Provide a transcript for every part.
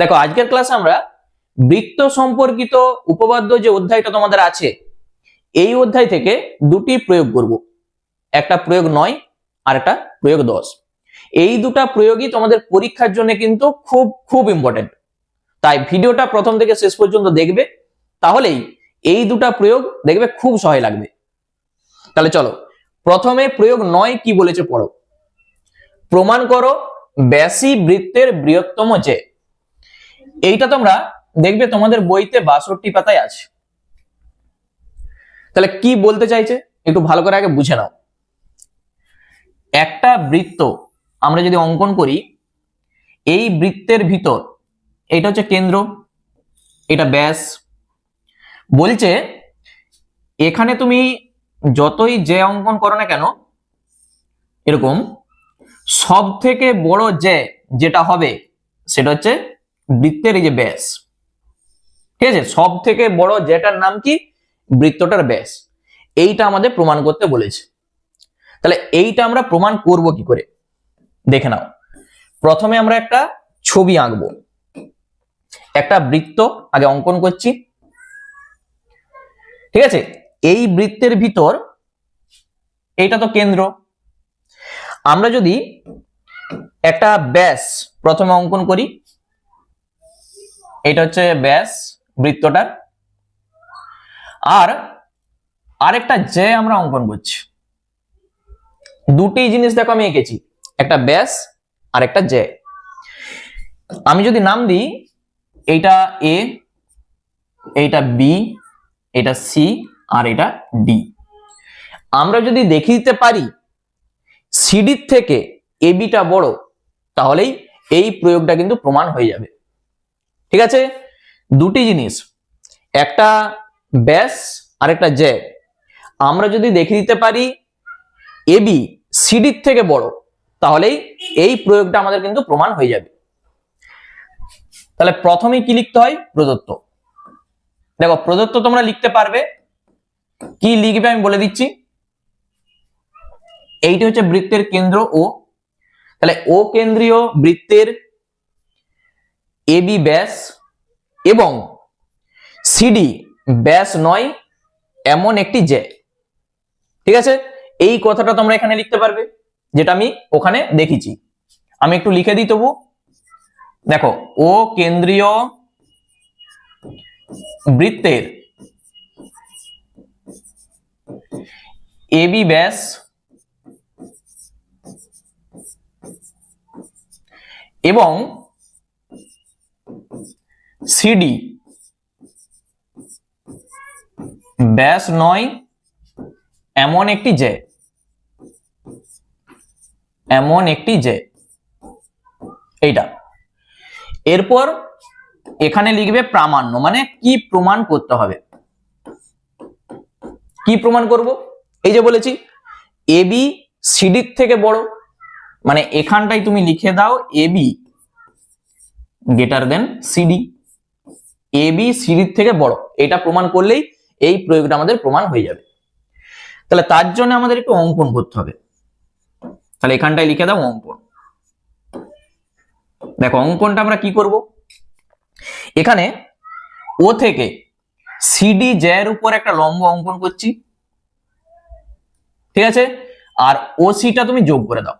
দেখো, আজকের ক্লাসে আমরা বৃত্ত সম্পর্কিত উপপাদ্য যে অধ্যায়টা তোমাদের আছে, এই অধ্যায় থেকে দুটি প্রয়োগ করব। একটা প্রয়োগ নয়, আর একটা প্রয়োগ দশ। এই দুটা প্রয়োগই তোমাদের পরীক্ষার জন্য কিন্তু খুব খুব ইম্পর্টেন্ট তাই ভিডিওটা প্রথম থেকে শেষ পর্যন্ত দেখবে, তাহলেই এই দুটা প্রয়োগ দেখবে খুব সহায় লাগবে। তাহলে চলো, প্রথমে প্রয়োগ নয় কি বলেছে পড়ো। প্রমাণ করো, ব্যাসী বৃত্তের বৃহত্তম যে এইটা তোমরা দেখবে তোমাদের বইতে বাষট্টি পাতায় আছে। তাহলে কি বলতে চাইছে? একটু ভালো করে আগে বুঝে নাও। একটা বৃত্ত, আমরা যদি অঙ্কন করি, এই বৃত্তের ভিতর, এটা হচ্ছে কেন্দ্র, এটা ব্যাস। বলছে, এখানে তুমি যতই যে অঙ্কন করো না কেন, এরকম সব থেকে বড় যে, যেটা হবে, সেটা হচ্ছে বৃত্তের এই যে ব্যাস, ঠিক আছে? সব থেকে বড় যেটার নাম কি? বৃত্তটার ব্যাস। এইটা আমাদের প্রমাণ করতে বলেছে। তাহলে এইটা আমরা প্রমাণ করব কি করে? দেখে নাও। প্রথমে আমরা একটা ছবি আঁকবো। একটা বৃত্ত, আগে অঙ্কন করছি। ঠিক আছে? এই বৃত্তের ভিতর এইটা তো কেন্দ্র। আমরা যদি একটা ব্যাস প্রথমে অঙ্কন করি এটা হচ্ছে ব্যাস বৃত্তটার। আর আরেকটা যে আমরা অঙ্কন করছি, দুটি জিনিস দেখো আমি এঁকেছি, একটা ব্যাস আর একটা জে আমি যদি নাম দিই, এইটা এ, এইটা বি এটা সি আর এটা ডি। আমরা যদি দেখিয়ে দিতে পারি, সিডির থেকে এবিটা বড়, তাহলেই এই প্রয়োগটা কিন্তু প্রমাণ হয়ে যাবে। ঠিক আছে? দুটি জিনিস। একটা ব্যাস আর একটা জে আমরা যদি দেখে দিতে পারি এবি সিডির থেকে বড়, তাহলেই এই প্রয়োগটা আমাদের কিন্তু প্রমাণ হয়ে যাবে। তাহলে প্রথমেই কি লিখতে হয়? প্রদত্ত। দেখো, প্রদত্ত তোমরা লিখতে পারবে। কি লিখবে আমি বলে দিচ্ছি। এইটি হচ্ছে বৃত্তের কেন্দ্র ও। তাহলে ও কেন্দ্রীয় বৃত্তের এবি ব্যাস এবং সিডি ব্যাস নয় এমন একটি জে ঠিক আছে? এই কথাটা তোমরা এখানে লিখতে পারবে, যেটা আমি ওখানে দেখেছি। আমি একটু লিখে দিই তবু। দেখো, ও কেন্দ্রীয় বৃত্তের এবি ব্যাস এবং সিডি ব্যাস নয়, এমন একটি যে এমন একটি যে এইটা। এরপর এখানে লিখবে প্রামাণ্য মানে কি প্রমাণ করতে হবে? কি প্রমাণ করব? এই যে বলেছি এবি সিডির থেকে বড়। মানে এখানটাই তুমি লিখে দাও A B greater than C D A B সিডির থেকে বড়। এটা প্রমাণ করলেই এই প্রয়োগটা আমাদের প্রমাণ হয়ে যাবে। তাহলে তার জন্য আমাদের একটু অঙ্কন করতে হবে। তাহলে এখানটায় লিখে দাও অঙ্কন। দেখো, অঙ্কনটা আমরা কি করব? এখানে ও থেকে সিডি জ্যার উপর একটা লম্ব অঙ্কন করছি। ঠিক আছে? আর ও সিটা তুমি যোগ করে দাও।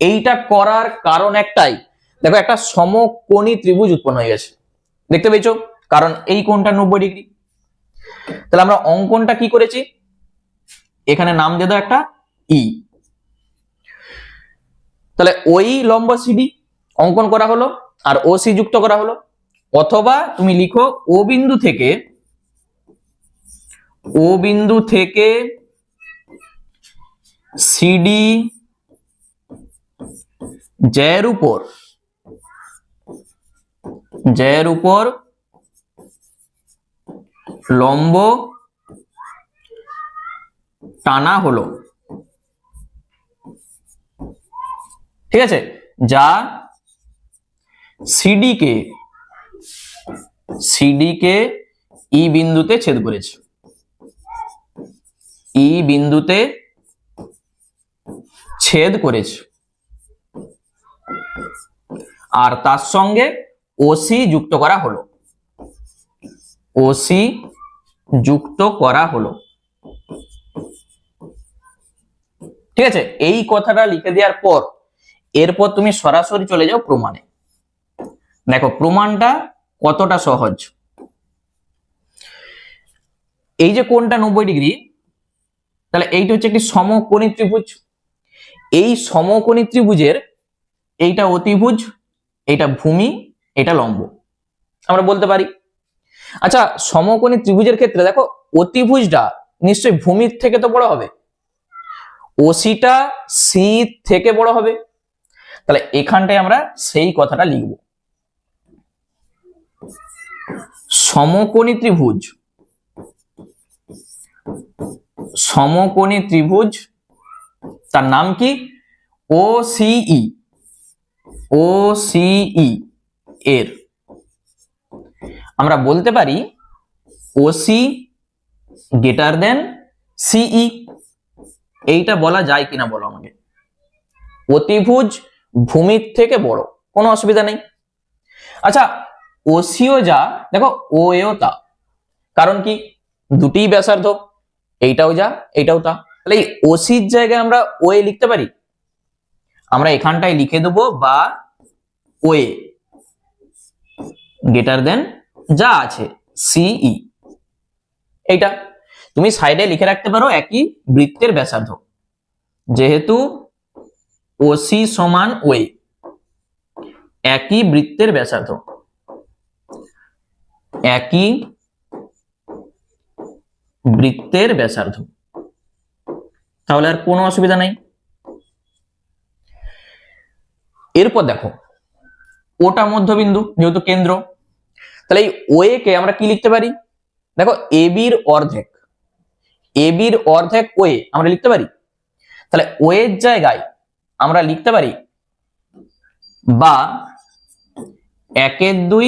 এইটা করার কারণ একটাই। দেখো, একটা সমকোণী ত্রিভুজ উৎপন্ন হয়ে গেছে। দেখতে পেয়েছ? কারণ এই কোণটা নব্বই ডিগ্রি। তাহলে আমরা অঙ্কনটা কি করেছি? এখানে নাম দিয়ে দাও একটা ই তাহলে ওই লম্ব সিডি অঙ্কন করা হলো আর ও সি যুক্ত করা হলো। অথবা তুমি লিখো ও বিন্দু থেকে ও বিন্দু থেকে সিডি জয়ের উপর জয়ের উপর লম্ব টানা হলো। ঠিক আছে? যা সিডি কে সিডি কে ই বিন্দুতে ছেদ করেছে। ই বিন্দুতে ছেদ করেছে। আর তার সঙ্গে ওসি যুক্ত করা হলো। ওসি যুক্ত করা হলো। ঠিক আছে? এই কথাটা লিখে দেওয়ার পর, এরপর তুমি সরাসরি চলে যাও প্রমাণে। দেখো, প্রমাণটা কতটা সহজ। এই যে কোনটা নব্বই ডিগ্রি, তাহলে এইটা হচ্ছে একটি সমকোণী ত্রিভুজ। এই সমকোণী ত্রিভুজের এইটা অতিভুজ এটা ভূমি এটা লম্ব। আমরা বলতে পারি। আচ্ছা সমকোণী ত্রিভুজের ক্ষেত্রে দেখো, অতিভুজটা নিশ্চয়ই ভূমির থেকে তো বড় হবে। ওসিটা সি থেকে বড় হবে। তাহলে এখানটায় আমরা সেই কথাটা লিখব। সমকোণী ত্রিভুজ। সমকোণী ত্রিভুজ, তার নাম কি? ও সিই ও সিই এর। আমরা বলতে পারি ওসি গ্রেটার দেন সিই এইটা বলা যায় কিনা বলো আমাকে। অতিভুজ ভূমির থেকে বড়, কোনো অসুবিধা নেই। আচ্ছা ওসিও যা, দেখো ও এও তা। কারণ কি? দুটিই ব্যাসার্ধ, এইটাও যা, এইটাও তা। তাহলে এই ওসির জায়গায় আমরা ওয়ে লিখতে পারি? আমরা এখানটায় লিখে দেবো বা ওয়ে গ্রেটার দেন যা আছে সিই এইটা তুমি সাইডে লিখে রাখতে পারো একই বৃত্তের ব্যাসার্ধ। যেহেতু ওসি সমান ওয়ে একই বৃত্তের ব্যাসার্ধ। একই বৃত্তের ব্যাসার্ধ। তাহলে আর কোনো অসুবিধা নাই। এরপর দেখো ওটা মধ্যবিন্দু, যেহেতু কেন্দ্র। তাহলে এই ওয়ে কে আমরা কি লিখতে পারি? দেখো এ বির অর্ধেক। এ বির অর্ধেক ওয়ে আমরা লিখতে পারি? তাহলে ওয়ের জায়গায় আমরা লিখতে পারি বা একের দুই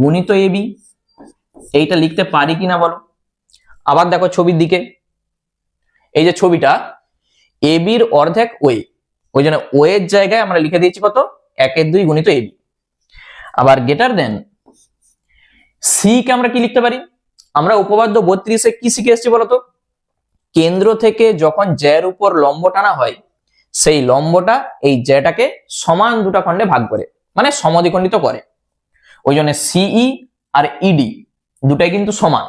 গুণিত এ বি এইটা লিখতে পারি কিনা বলো? আবার দেখো ছবির দিকে। এই যে ছবিটা এ বির অর্ধেক ওয়ে ওই জন্য ওয়ের জায়গায় আমরা লিখে দিয়েছি কত? একের দুই গুণিত এ বি আবার গেটার দেন সি কে আমরা কি লিখতে পারি? আমরা উপপাদ্য বত্রিশে কি শিখে এসেছি বলতো? কেন্দ্র থেকে যখন জ্যার উপর লম্ব টানা হয়, সেই লম্বটা এই জ্যাটাকে সমান দুটা খণ্ডে ভাগ করে মানে সমদ্বিখণ্ডিত করে। ওই জন্য সিই আর ইডি দুটাই কিন্তু সমান।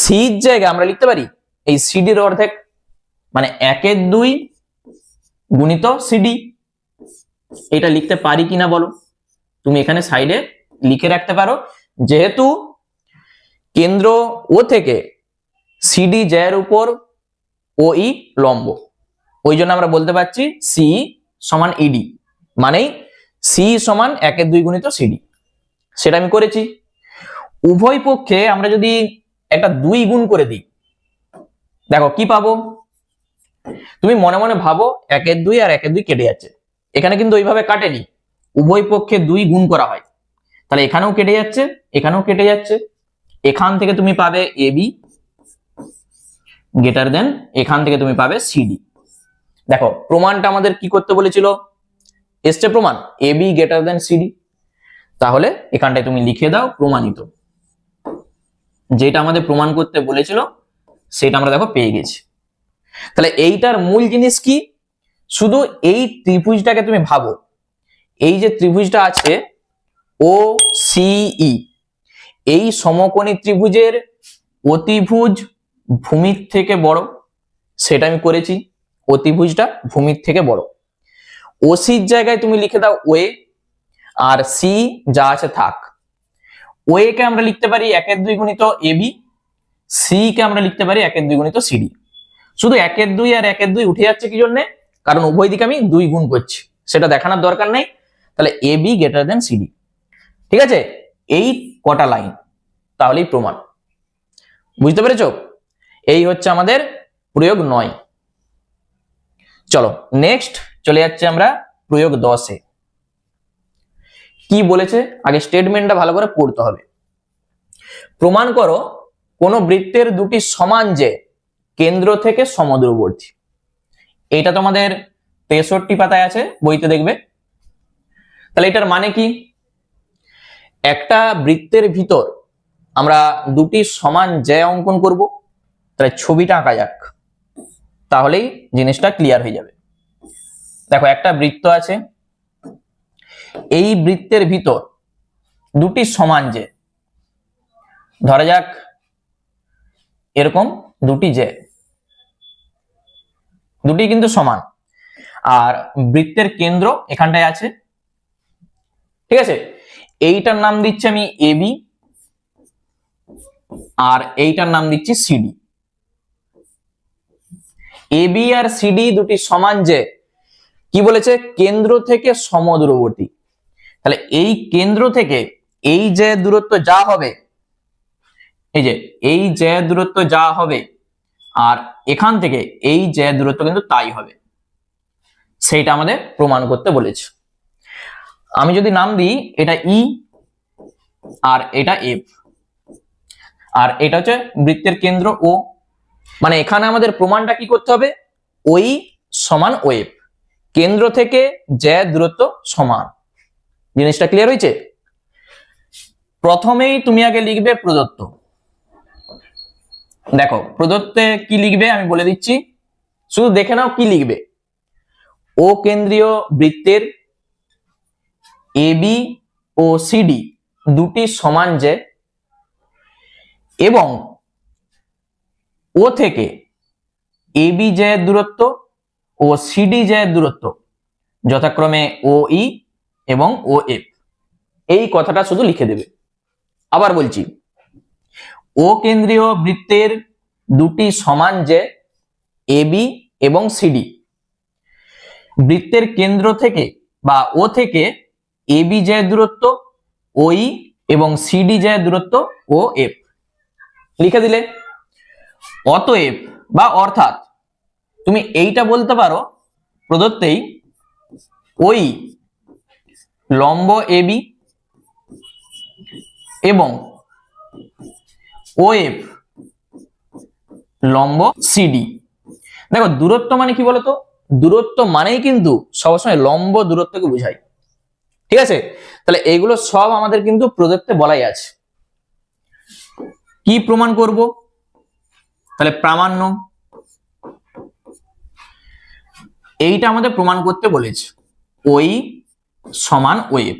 সির জায়গায় আমরা লিখতে পারি, এই সিডির অর্ধেক মানে একের দুই গুণিত সিডি এটা লিখতে পারি কিনা বলো? তুমি এখানে সাইডে লিখে রাখতে পারো, যেহেতু কেন্দ্র ও থেকে সিডি জ্যার উপর ও ই লম্ব। ওই জন্য আমরা বলতে পারছি সি সমান ইডি মানেই সি সমান একের দুই গুণিত সিডি সেটা আমি করেছি। উভয় পক্ষে আমরা যদি একটা দুই গুণ করে দিই, দেখো কি পাবো? তুমি মনে মনে ভাবো একের দুই আর একের দুই কেটে যাচ্ছে। এখানে কিন্তু ওইভাবে কাটেনি। উভয় পক্ষে দুই গুণ করা হয়। তাহলে এখানেও কেটে যাচ্ছে, এখানেও কেটে যাচ্ছে। এখান থেকে তুমি পাবে এ বি গ্রেটার দেন এখান থেকে তুমি পাবে সিডি দেখো, প্রমাণটা আমাদের কি করতে বলেছিল? এসছে প্রমাণ A B greater than C D তাহলে এখানটায় তুমি লিখে দাও প্রমাণিত। যেটা আমাদের প্রমাণ করতে বলেছিল, সেটা আমরা দেখো পেয়ে গেছি। তাহলে এইটার মূল জিনিস কি? শুধু এই ত্রিভুজটাকে তুমি ভাবো এই যে ত্রিভুজটা আছে ও সিই এই সমকোণী ত্রিভুজের অতিভুজ ভূমির থেকে বড়, সেটা আমি করেছি, অতিভুজটা ভূমির থেকে বড়। ওসির জায়গায় তুমি লিখে দাও ওয়ে আর সি যা আছে থাক। ওয়ে কে আমরা লিখতে পারি একের দুই গুণিত এবি সি কে আমরা লিখতে পারি একের দুই গুণিত সিডি শুধু একের দুই আর একের দুই উঠে যাচ্ছে কি জন্যে? কারণ উভয় দিকে আমি দুই গুণ করছি, সেটা দেখানোর দরকার নেই। তাহলে A B greater than C D ঠিক আছে? এই কটা লাইন তাহলেই প্রমাণ। বুঝতে পেরেছ? এই হচ্ছে আমাদের প্রয়োগ নয়। চলো নেক্সট চলে যাচ্ছে আমরা প্রয়োগ দশে। কি বলেছে? আগে স্টেটমেন্টটা ভালো করে পড়তে হবে। প্রমাণ করো, কোন বৃত্তের দুটি সমান যে কেন্দ্র থেকে সমদূরবর্তী। এটা তোমাদের তেষট্টি পাতায় আছে, বইতে দেখবে। তাহলে এটার মানে কি? একটা বৃত্তের ভিতর আমরা দুটি সমান জ্যা অঙ্কন করব, তাহলে ছবিটা আঁকা যাক, তাহলেই জিনিসটা ক্লিয়ার হয়ে যাবে। দেখো, একটা বৃত্ত আছে, এই বৃত্তের ভিতর দুটি সমান যে ধরা যাক, এরকম দুটি যে দুটি কিন্তু সমান। আর বৃত্তের কেন্দ্র এখানটায় আছে ঠিক আছে? এইটার নাম দিচ্ছি আমি এবি আর এইটার নাম দিচ্ছি সিডি এবি আর সিডি দুটি সমান যে, কি বলেছে? কেন্দ্র থেকে সমদূরবর্তী। তাহলে এই কেন্দ্র থেকে এই যে দূরত্ব যা হবে, এই যে এই যে দূরত্ব যা হবে, আর এখান থেকে এই যে দূরত্ব কিন্তু তাই হবে। সেইটা আমাদের প্রমাণ করতে বলেছে। আমি যদি নাম দিই, এটা ই আর এটা এফ আর এটা হচ্ছে বৃত্তের কেন্দ্র ও। মানে এখানে আমাদের প্রমাণটা কি করতে হবে? ওই সমান ওয়েব কেন্দ্র থেকে যে দূরত্ব সমান। জিনিসটা ক্লিয়ার হয়েছে? প্রথমেই তুমি আগে লিখবে প্রদত্ত। দেখো, প্রদত্তে কি লিখবে আমি বলে দিচ্ছি। শুধু দেখে নাও কি লিখবে। ও কেন্দ্রীয় বৃত্তের এবি ও সিডি দুটি সমান যে এবং ও থেকে এবি যে দূরত্ব ও সিডি যে দূরত্ব যথাক্রমে ও ই এবং ও এফ এই কথাটা শুধু লিখে দেবে। আবার বলছি ও কেন্দ্রীয় বৃত্তের দুটি সমান যে এবি এবং সিডি বৃত্তের কেন্দ্র থেকে বা ও থেকে এবি যে দূরত্ব ওই এবং সিডি যে দূরত্ব ও এফ লিখে দিলে? অতএব বা অর্থাৎ তুমি এইটা বলতে পারো, প্রদত্তেই ওই লম্ব এবি এবং ওএফ লম্ব সিডি দেখো, দূরত্ব মানে কি বলতো? দূরত্ব মানেই কিন্তু সবসময় লম্ব দূরত্বকে বোঝায়। ঠিক আছে? তাহলে এইগুলো সব আমাদের কিন্তু প্রদত্তে বলাই আছে। কি প্রমাণ করব? তাহলে প্রামাণ্য। এইটা আমাদের প্রমাণ করতে বলেছে। ওই সমান ওয়েব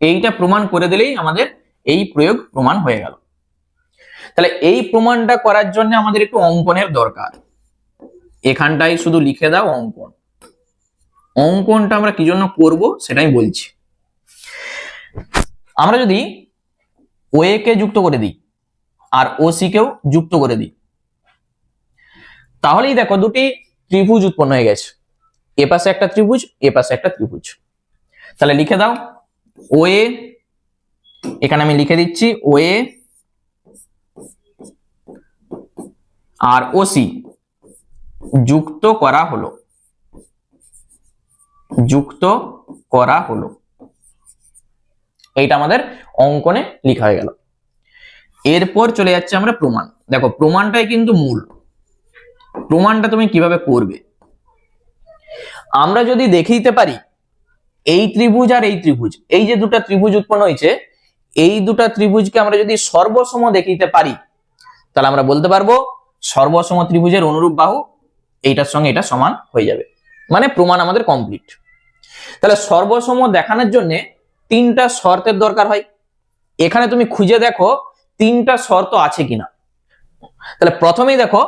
এইটা প্রমাণ করে দিলেই আমাদের এই প্রয়োগ প্রমাণ হয়ে গেল। তাহলে এই প্রমাণটা করার জন্য আমাদের একটু অঙ্কনের দরকার। এখানটাই শুধু লিখে দাও অঙ্কন। অঙ্কনটা আমরা কি জন্য করব সেটাই বলছি। আমরা যদি ওয়ে কে যুক্ত করে দিই আর ওসি কেও যুক্ত করে দিই, তাহলেই দেখো দুটি ত্রিভুজ উৎপন্ন হয়ে গেছে। এ পাশে একটা ত্রিভুজ, এ পাশে একটা ত্রিভুজ। তাহলে লিখে দাও ওয়ে এখানে আমি লিখে দিচ্ছি ওয়ে আর ওসি যুক্ত করা হলো। যুক্ত করা হলো। এইটা আমাদের অঙ্কনে লেখা হয়ে গেল। এরপর চলে যাচ্ছে আমরা প্রমাণ। দেখো, প্রমাণটাই কিন্তু মূল। প্রমাণটা তুমি কীভাবে করবে? আমরা যদি দেখে দিতে পারি, এই ত্রিভুজ আর এই ত্রিভুজ, এই যে দুটা ত্রিভুজ উৎপন্ন হয়েছে, এই দুটা ত্রিভুজকে আমরা যদি সর্বসম দেখে দিতে পারি, তাহলে আমরা বলতে পারব, সর্বসম ত্রিভুজের অনুরূপ বাহু, এইটার সঙ্গে এটা সমান হয়ে যাবে। মানে প্রমাণ আমাদের কমপ্লিট তাহলে সর্বসম দেখানোর জন্য তিনটা শর্তের দরকার হয়। এখানে তুমি খুঁজে দেখো তিনটা শর্ত আছে কিনা। তাহলে প্রথমেই দেখো,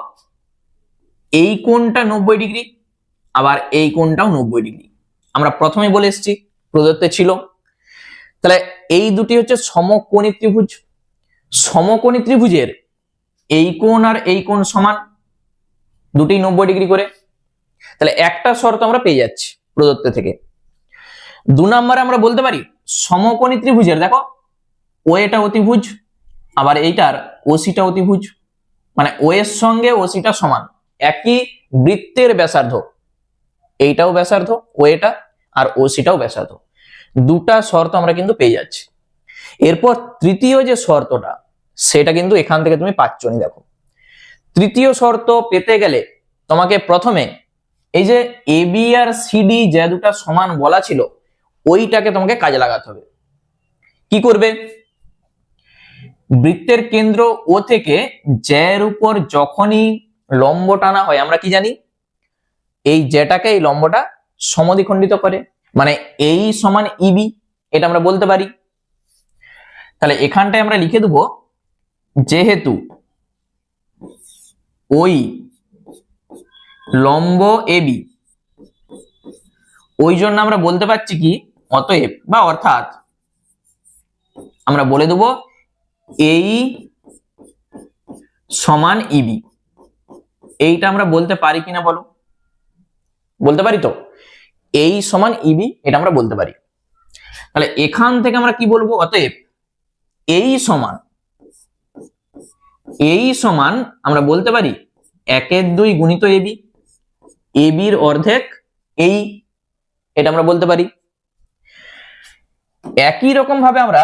এই কোণটা নব্বই ডিগ্রি, আবার এই কোণটাও নব্বই ডিগ্রি। আমরা প্রথমেই বলে এসেছি, প্রদত্তে ছিল। তাহলে এই দুটি হচ্ছে সমকোণী ত্রিভুজ। সমকোণী ত্রিভুজের এই কোণ আর এই কোণ সমান, দুটি নব্বই ডিগ্রি করে। তাহলে একটা শর্ত আমরা পেয়ে যাচ্ছি প্রদত্ত থেকে। দু নম্বরে আমরা বলতে পারি সমকোণী ত্রিভুজের, দেখো ও এটা অতিভুজ, আবার এইটার ওসিটা অতিভুজ মানে ও এর সঙ্গে ওসিটা সমান। একই বৃত্তের ব্যাসার্ধ, এইটাও ব্যাসার্ধ ও এটা, আর ওসিটাও ব্যাসার্ধ। দুটা শর্ত আমরা কিন্তু পেয়ে যাচ্ছি। এরপর তৃতীয় যে শর্তটা, সেটা কিন্তু এখান থেকে তুমি পাচ্ছ নি দেখো। তৃতীয় শর্ত পেতে গেলে তোমাকে প্রথমে এই যে এ বি আর সিডি যে দুটা সমান বলা ছিল ওইটাকে তোমাকে কাজে লাগাতে হবে। কি করবে? বৃত্তের কেন্দ্র ও থেকে জ্যার উপর যখনই লম্ব টানা হয়, আমরা কি জানি? এই জ্যাটাকে এই লম্বটা সমদ্বিখণ্ডিত করে। মানে এই সমান ইবি, এটা আমরা বলতে পারি। তাহলে এখানটায় আমরা লিখে দেবো, যেহেতু ওই লম্ব এবি ওই জন্য আমরা বলতে পারছি কি? অতএব বা অর্থাৎ আমরা বলে দেব এই সমান ইবি এইটা আমরা বলতে পারি কিনা বলো? বলতে পারি তো? এই সমান ইবি এটা আমরা বলতে পারি। তাহলে এখান থেকে আমরা কি বলব? অতএব এই সমান এই সমান আমরা বলতে পারি একের দুই গুণিত এবি এবির অর্ধেক এই, এটা আমরা বলতে পারি। একই রকম ভাবে আমরা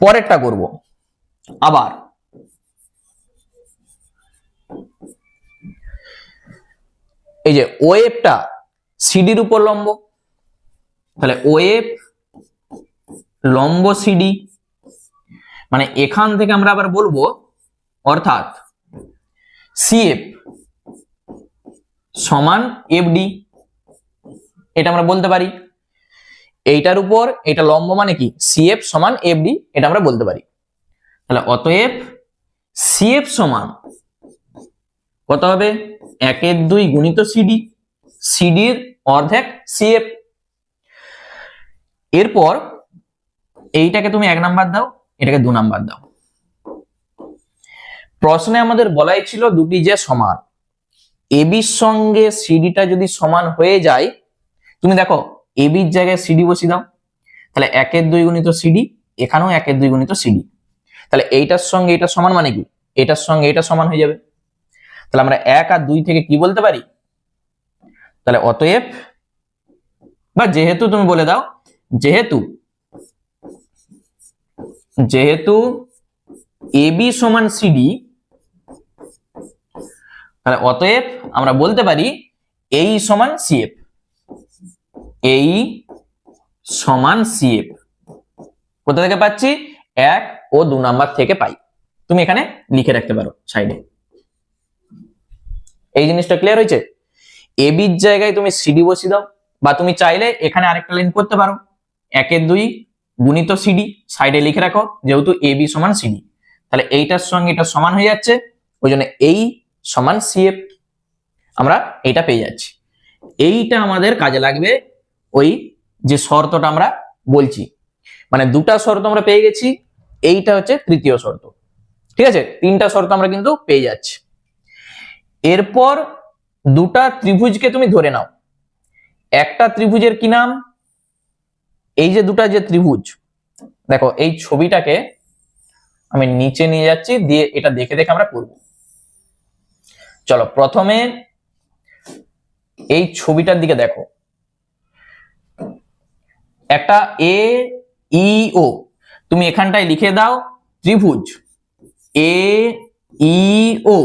পরেরটা করব। আবার এই যে ওয়েবটা সিডির উপর লম্ব, তাহলে ওয়েব লম্ব সিডি মানে এখান থেকে আমরা আবার বলব, অর্থাৎ সিএফ সমান এফডি এটা আমরা বলতে পারি। এইটার উপর এটা লম্ব মানে কি? সিএফ সমান এফডি এটা আমরা বলতে পারি। তাহলে অতএব সিএফ সমান কত হবে? একের দুই গুণিত সিডি সিডির অর্ধেক সিএফ এরপর এইটাকে তুমি এক নাম্বার দাও, এটাকে দু নাম্বার দাও। প্রশ্নে আমাদের বলাই ছিল দুটি যে সমান। এবির সঙ্গে সিডিটা যদি সমান হয়ে যায়, তুমি দেখো এবির জায়গায় সিডি বসিয়ে দাও। তাহলে একের দুই গুণিত সিডি এখানেও একের দুই গুণিত সিডি তাহলে এইটার সঙ্গে এটা সমান মানে কি? এটার সঙ্গে এটা সমান হয়ে যাবে। তাহলে আমরা এক আর দুই থেকে কি বলতে পারি? তাহলে অতএব, বা যেহেতু তুমি বলে দাও, যেহেতু যেহেতু এবি সমান সিডি তাহলে অতএব আমরা বলতে পারি এই সমান সিএফ এই সমান সিএফ কোথা থেকে পাচ্ছি? এক ও দু নাম্বার থেকে পাই। তুমি এখানে লিখে রাখতে পারো সাইডে। এই জিনিসটা ক্লিয়ার হয়েছে? এবির জায়গায় তুমি সিডি বসিয়ে দাও, বা তুমি চাইলে এখানে আরেকটা লাইন করতে পারো। একের দুই গুণিত সিডি সাইডে লিখে রাখো, যেহেতু এ বি সমান সিডি তাহলে এইটার সঙ্গে এটা সমান হয়ে যাচ্ছে ওই জন্য এই সমান সিএফ আমরা এইটা পেয়ে যাচ্ছি। এইটা আমাদের কাজে লাগবে ওই যে শর্তটা আমরা বলছি। মানে দুটা শর্ত আমরা পেয়ে গেছি, এইটা হচ্ছে তৃতীয় শর্ত। ঠিক আছে? তিনটা শর্ত আমরা কিন্তু পেয়ে যাচ্ছি। এরপর দুটা ত্রিভুজকে তুমি ধরে নাও। একটা ত্রিভুজের কি নাম? এই যে দুটা যে ত্রিভুজ, দেখো এই ছবিটাকে আমি নিচে নিয়ে যাচ্ছি, দিয়ে এটা দেখে দেখে আমরা করব। চলো প্রথমে এই ছবিটার দিকে দেখো। একটা এ ই ও তুমি এখানটায় লিখে দাও ত্রিভুজ। এ ই ও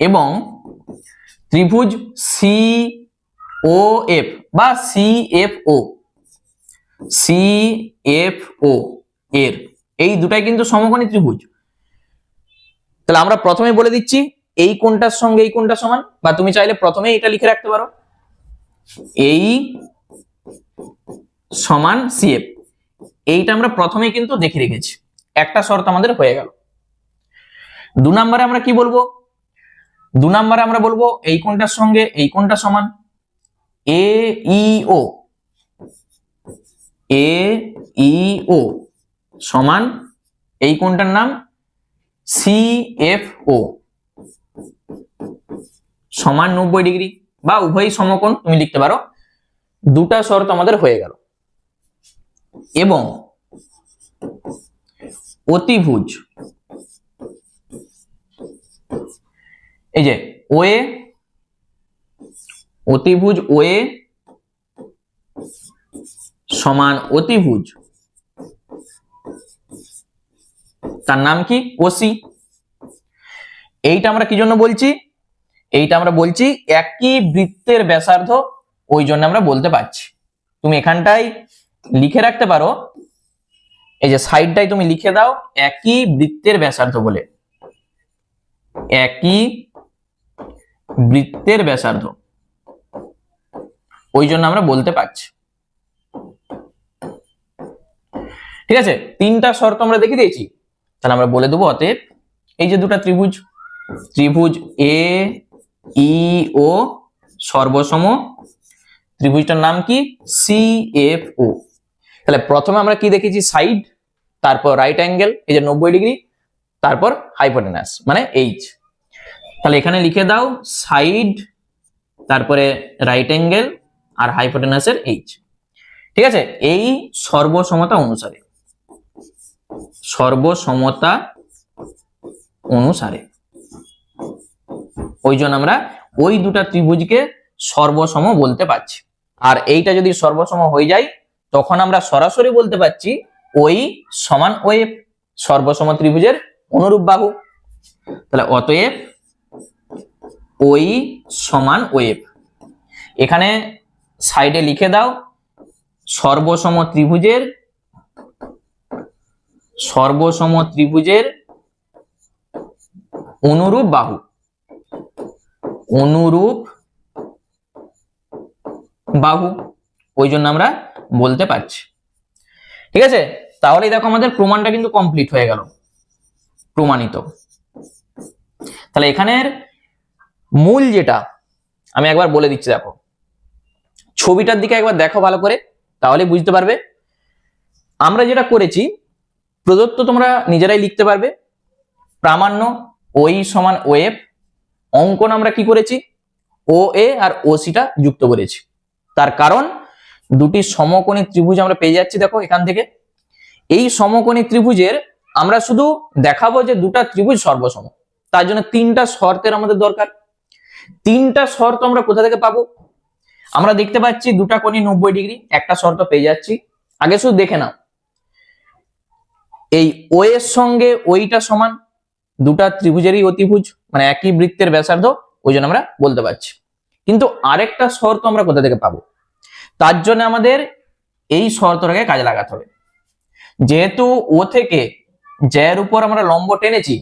এবং ত্রিভুজ সি ও এফ বা C F O C F O এর। এই দুটাই কিন্তু সমকোণী ত্রিভুজ। তাহলে আমরা প্রথমে বলে দিচ্ছি এই কোনটার সঙ্গে এই কোনটা সমান, বা তুমি চাইলে প্রথমে এটা লিখে রাখতে পারো। এই সমান সিএফ এইটা আমরা প্রথমেই কিন্তু দেখে রেখেছি। একটা শর্ত আমাদের হয়ে গেল। দু নম্বরে আমরা কি বলব? দু নম্বরে আমরা বলব এই কোনটার সঙ্গে এই কোনটা সমান। এ ও এ ও সমান এই কোনটার নাম সি এফ ও সমান নব্বই ডিগ্রি বা উভয় সমকোণ, তুমি লিখতে পারো। দুটা শর্ত আমাদের হয়ে গেল। এবং অতিভুজ। এই যে ওয়ে অতিভুজ ওয়ে সমান অতিভুজ। তার নাম কি? ওসি এইটা আমরা কি জন্য বলছি? এইটা আমরা বলছি একই বৃত্তের ব্যাসার্ধ, ওই জন্য আমরা বলতে পারছি। তুমি এখানটায় লিখে রাখতে পারো। এই যে সাইডটাই তুমি লিখে দাও, একই বৃত্তের ব্যাসার্ধ বলে। একই বৃত্তের ব্যাসার্ধ। ওই জন্য আমরা বলতে পারছি। ঠিক আছে? তিনটা শর্ত আমরা দেখে দিয়েছি। তাহলে আমরা বলে দেবো অতএব এই যে দুটো ত্রিভুজ ত্রিভুজ এ ই ও সর্বসম। ত্রিভুজটার নাম কি? সি এফ ও তাহলে প্রথমে আমরা কি দেখেছি? সাইড তারপর রাইট অ্যাঙ্গেল এই যে নব্বই ডিগ্রি, তারপর হাইপোটেনাস মানে এইচ তাহলে এখানে লিখে দাও সাইড তারপরে রাইট অ্যাঙ্গেল আর হাইপোটেনাসের এইচ ঠিক আছে? এই সর্বসমতা অনুসারে সর্বসমতা অনুসারে ওই জন্য আমরা ওই দুটা ত্রিভুজকে সর্বসম বলতে পারছি। আর এইটা যদি সর্বসম হয়ে যায় তখন আমরা সরাসরি বলতে পারছি ওই সমান ওয়েব সর্বসম ত্রিভুজের অনুরূপ বাহু। তাহলে অতএব ওই সমান ওয়েব এখানে সাইডে লিখে দাও, সর্বসম ত্রিভুজের সর্বসম ত্রিভুজের অনুরূপ বাহু। অনুরূপ বাহু। ওই জন্য আমরা বলতে পারছি। ঠিক আছে? তাহলে দেখো আমাদের প্রমাণটা কিন্তু কমপ্লিট হয়ে গেল। প্রমাণিত। তাহলে এখানের মূল যেটা, আমি একবার বলে দিচ্ছি, দেখো। ছবিটার দিকে একবার দেখো ভালো করে তাহলে বুঝতে পারবে। আমরা যেটা করেছি, প্রদত্ত তোমরা নিজেরাই লিখতে পারবে। প্রামাণ্য ওই সমান ওয়েব অঙ্কন আমরা কি করেছি? ও এ আর ও সিটা যুক্ত করেছি। তার কারণ দুটি সমকোণী ত্রিভুজ আমরা পেয়ে যাচ্ছি, দেখো এখান থেকে। এই সমকোণী ত্রিভুজের আমরা শুধু দেখাবো যে দুটা ত্রিভুজ সর্বসম। তার জন্য তিনটা শর্তের আমাদের দরকার। তিনটা শর্ত আমরা কোথা থেকে পাবো? আমরা দেখতে পাচ্ছি দুটা কোণই নব্বই ডিগ্রি, একটা শর্ত পেয়ে যাচ্ছি। আগে শুধু দেখে নাও। এই ও এর সঙ্গে ওইটা সমান, দুটা ত্রিভুজেরই অতিভুজ মানে একই বৃত্তের ব্যাসার্ধ, ওই জন্য আমরা বলতে পারছি। কিন্তু আরেকটা শর্ত আমরা কোথা থেকে পাবো? তার জন্য আমাদের এই শর্তটাকে কাজে লাগাতে হবে। যেহেতু ও থেকে জ্যার উপর আমরা লম্ব টেনেছি,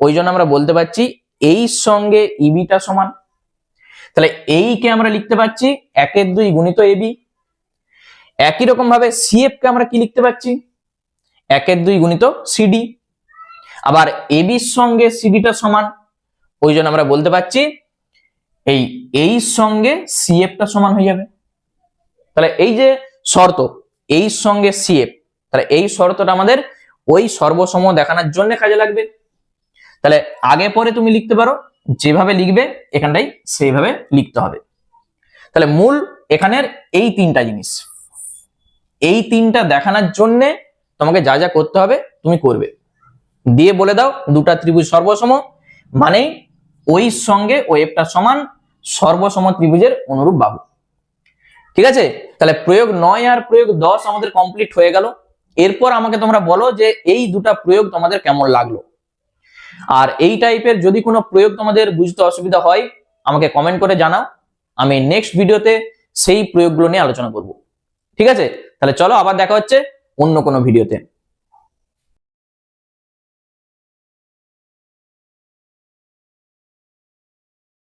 ওই জন্য আমরা বলতে পারছি এই সঙ্গে ইবিটা সমান। তাহলে এইকে আমরা লিখতে পাচ্ছি একের দুই গুণিত এবি একই রকম ভাবে সিএফ কে আমরা কি লিখতে পাচ্ছি একের দুই গুণিত সিডি আবার এবির সঙ্গে সিডিটা সমান, ওই জন্য আমরা বলতে পারছি এই এই সঙ্গে সিএফটা সমান হয়ে যাবে। তাহলে এই যে শর্ত, এই সঙ্গে সিএফ তাহলে এই শর্তটা আমাদের ওই সর্বসম দেখানোর জন্য কাজে লাগবে। তাহলে আগে পরে তুমি লিখতে পারো, যেভাবে লিখবে এখানটাই সেইভাবে লিখতে হবে। তাহলে মূল এখানের এই তিনটা জিনিস, এই তিনটা দেখানোর জন্যে তোমাকে যা যা করতে হবে তুমি করবে। দিয়ে বলে দাও দুটা ত্রিভুজ সর্বসম মানে ওই সঙ্গে ওয়েবটা সমান সর্বসম ত্রিভুজের অনুরূপ বাহু। ঠিক আছে? তাহলে প্রয়োগ নয় আর প্রয়োগ দশ আমাদের কমপ্লিট হয়ে গেল। এরপর আমাকে তোমরা বলো যে এই দুটা প্রয়োগ তোমাদের কেমন লাগল? আর এই টাইপের যদি কোনো প্রয়োগ তোমাদের বুঝতে অসুবিধা হয়, আমাকে কমেন্ট করে জানাও। আমি নেক্সট ভিডিওতে সেই প্রয়োগগুলো নিয়ে আলোচনা করব। ঠিক আছে? তাহলে চলো আবার দেখা হচ্ছে অন্য কোনো ভিডিওতে